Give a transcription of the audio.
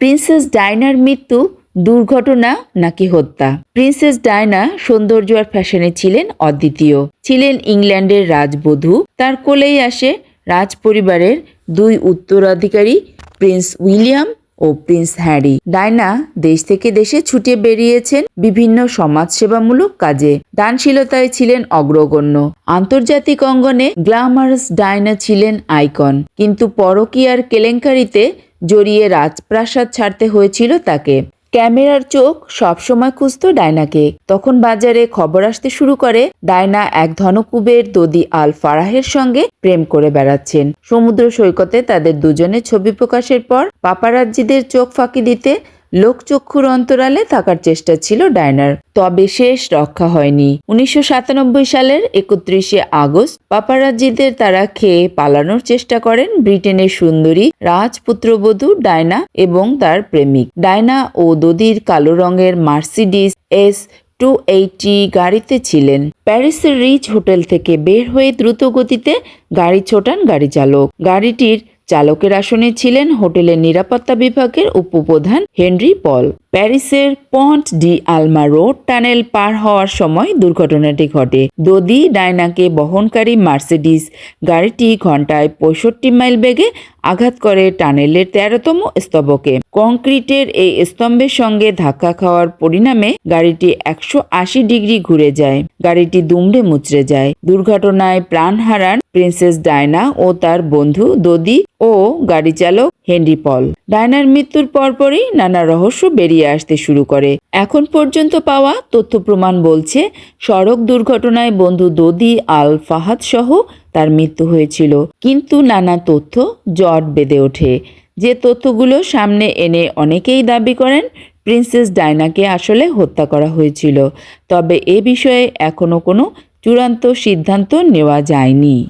Princess ডায়নার মৃত্যু, দুর্ঘটনা নাকি হত্যা? প্রিন্সেস ডায়না সৌন্দর্য আর ফ্যাশনে ছিলেন অদ্বিতীয়। ছিলেন ইংল্যান্ডের রাজবধূ। তার কোলেই আসে রাজ পরিবারের দুই উত্তরাধিকারী, প্রিন্স উইলিয়াম ও প্রিন্স হ্যারি। ডায়না দেশ থেকে দেশে ছুটে বেরিয়েছেন বিভিন্ন সমাজসেবামূলক কাজে। দানশীলতায় ছিলেন অগ্রগণ্য। আন্তর্জাতিক অঙ্গনে গ্ল্যামারাস ডায়না ছিলেন আইকন। কিন্তু পরকীয়ার কেলেঙ্কারিতে জড়িয়ে রাজপ্রাসাদ ছাড়তে হয়েছিল তাকে। ক্যামেরার চোখ সবসময় খুঁজত ডায়নাকে। তখন বাজারে খবর আসতে শুরু করে, ডায়না এক ধনকুবের দদি আল ফারাহের সঙ্গে প্রেম করে বেড়াচ্ছেন। সমুদ্র সৈকতে তাদের দুজনের ছবি প্রকাশের পর, পাপারাজ্জিদের চোখ ফাঁকি দিতে লোকচক্ষুর অন্তরালে থাকার চেষ্টা ছিল ডায়নার, তবে শেষ রক্ষা হয়নি। উনিশশো সাতানব্বই সালের একত্রিশে আগস্ট পাপারাজ্জিদের তারা খেয়ে পালানোর চেষ্টা করেন ব্রিটেনের সুন্দরী রাজপুত্রবধূ ডায়না এবং তার প্রেমিক। ডায়না ও দদির কালো রঙের মার্সিডিস এস টু এইটি গাড়িতে ছিলেন। প্যারিসের রিচ হোটেল থেকে বের হয়ে দ্রুত গতিতে গাড়ি ছোটান গাড়ি চালক গাড়িটির চালকের আসনে ছিলেন হোটেলের নিরাপত্তা বিভাগের উপপ্রধান হেনরি পল। প্যারিসের Pont de Alma road tunnel পার হওয়ার সময় দুর্ঘটনাটি ঘটে। দদি ডায়নাকে বহনকারী মার্সিডিস গাড়িটি ঘন্টায় পঁয়ষট্টি মাইল বেগে আঘাত করে টানেলের তেরোতম স্তবকে। কংক্রিটের এই স্তম্ভের সঙ্গে ধাক্কা খাওয়ার পরিণামে গাড়িটি একশো আশি ডিগ্রি ঘুরে যায়। গাড়িটি দুমড়ে মুচড়ে যায়। দুর্ঘটনায় প্রাণ হারান প্রিন্সেস ডায়না ও তার বন্ধু দদি ও গাড়ি চালক হেনরি পল। ডায়নার মৃত্যুর পরপরই নানা রহস্য বেরিয়ে আসতে শুরু করে। এখন পর্যন্ত পাওয়া তথ্য প্রমাণ বলছে, সড়ক দুর্ঘটনায় বন্ধু দদি আল ফাহাদ সহ তার মৃত্যু হয়েছিল। কিন্তু নানা তথ্য জট বেঁধে ওঠে। যে তথ্যগুলো সামনে এনে অনেকেই দাবি করেন, প্রিন্সেস ডায়নাকে আসলে হত্যা করা হয়েছিল। তবে এ বিষয়ে এখনও কোনো চূড়ান্ত সিদ্ধান্ত নেওয়া যায়নি।